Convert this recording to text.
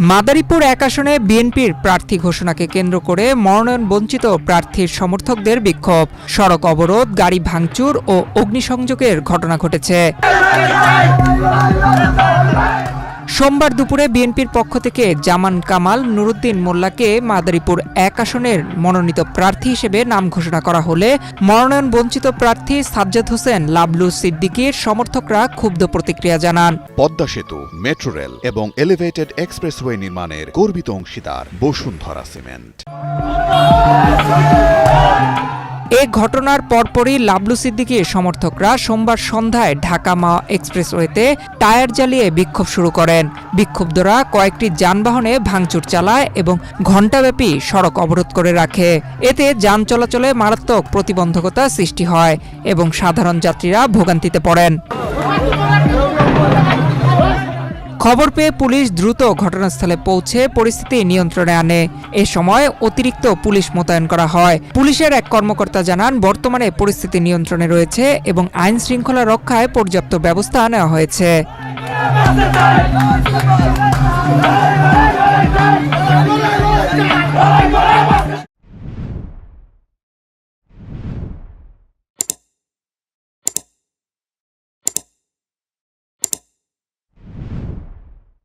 মাদারীপুর এক আসনে বিএনপির প্রার্থী ঘোষণাকে কেন্দ্র করে মনোনয়ন বঞ্চিত প্রার্থীর সমর্থকদের বিক্ষোভ। সড়ক অবরোধ, গাড়ি ভাঙচুর ও অগ্নিসংযোগের ঘটনা ঘটেছে। সোমবার দুপুরে বিএনপির পক্ষ থেকে জামান কামাল, নুরুদ্দিন মোল্লাকে মাদারীপুর এক আসনের মনোনীত প্রার্থী হিসেবে নাম ঘোষণা করা হলে মনোনয়ন বঞ্চিত প্রার্থী সাজ্জাদ হোসেন, লাবলু সিদ্দিকীর সমর্থকরা ক্ষুব্ধ প্রতিক্রিয়া জানান। পদ্মা সেতু, মেট্রো রেল এবং এলিভেটেড এক্সপ্রেসওয়ে নির্মাণের গর্বিত অংশীদার বসুন্ধরা সিমেন্ট। এ ঘটনার পরপরই লাবলু সিদ্দিকীর সমর্থকরা সোমবার সন্ধ্যায় ঢাকা মা এক্সপ্রেসওয়েতে টায়ার জ্বালিয়ে বিক্ষোভ শুরু করেন। বিক্ষুব্ধরা কয়েকটি যানবাহনে ভাঙচুর চালায় এবং ঘণ্টাব্যাপী সড়ক অবরোধ করে রাখে। এতে যান চলাচলে মারাত্মক প্রতিবন্ধকতা সৃষ্টি হয় এবং সাধারণ যাত্রীরা ভোগান্তিতে পড়েন। খবর পেয়ে পুলিশ দ্রুত ঘটনাস্থলে পৌঁছে পরিস্থিতি নিয়ন্ত্রণে আনে। এ সময় অতিরিক্ত পুলিশ মোতায়েন করা হয়। পুলিশের এক কর্মকর্তা জানান, বর্তমানে পরিস্থিতি নিয়ন্ত্রণে রয়েছে এবং আইন শৃঙ্খলা রক্ষায় পর্যাপ্ত ব্যবস্থা নেওয়া হয়েছে।